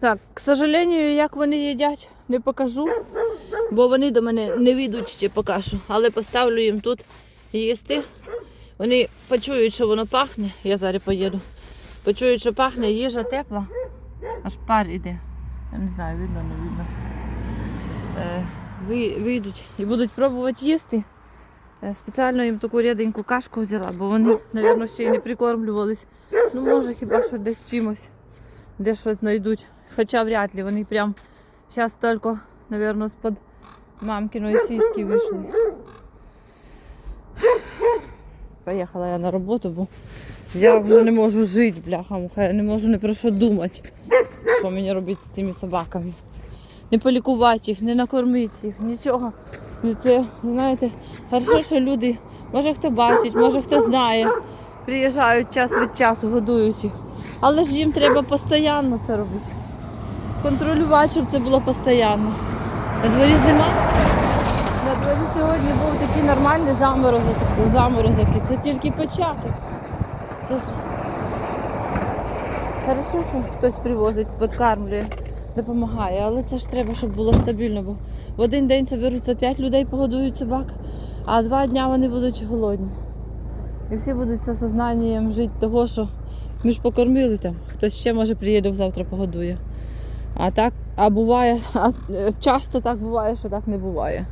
Так, к сожалению, як вони їдять, не покажу, бо вони до мене не війдуть ще поки що. Але поставлю їм тут їсти. Вони почують, що воно пахне. Я зараз поїду. Почують, що пахне, їжа тепла. Аж пар іде. Я не знаю, видно, не видно. Е, ви- вийдуть і будуть пробувати їсти. Е, Спеціально їм таку ріденьку кашку взяла, бо вони, мабуть, ще й не прикормлювались. Ну, може, хіба що десь чимось, де щось знайдуть. Хоча вряд ли вони прям зараз тільки, мабуть, з-під мамкиної сіськи вийшли. Поїхала я на роботу, бо я вже не можу жити, бляха, муха, я не можу ні про що думати, що мені робити з цими собаками. Не полікувати їх, не накормити їх, нічого. Це, знаєте, хорошо, що люди, може хто бачить, може хто знає, приїжджають час від часу, годують їх. Але ж їм треба постійно це робити. Контролювати, щоб це було постійно. На дворі зима. На дворі сьогодні був такий нормальний заморозок, заморозок і це тільки початок. Це ж хорошо, що хтось привозить, підкармлює, допомагає, але це ж треба, щоб було стабільно, бо в один день зберуться 5 людей, погодують собак, а два дні вони будуть голодні. І всі будуть з осознанням жити того, що ми ж покормили там. Хтось ще може приїде завтра погодує. А так, а буває, а часто так буває, що так не буває.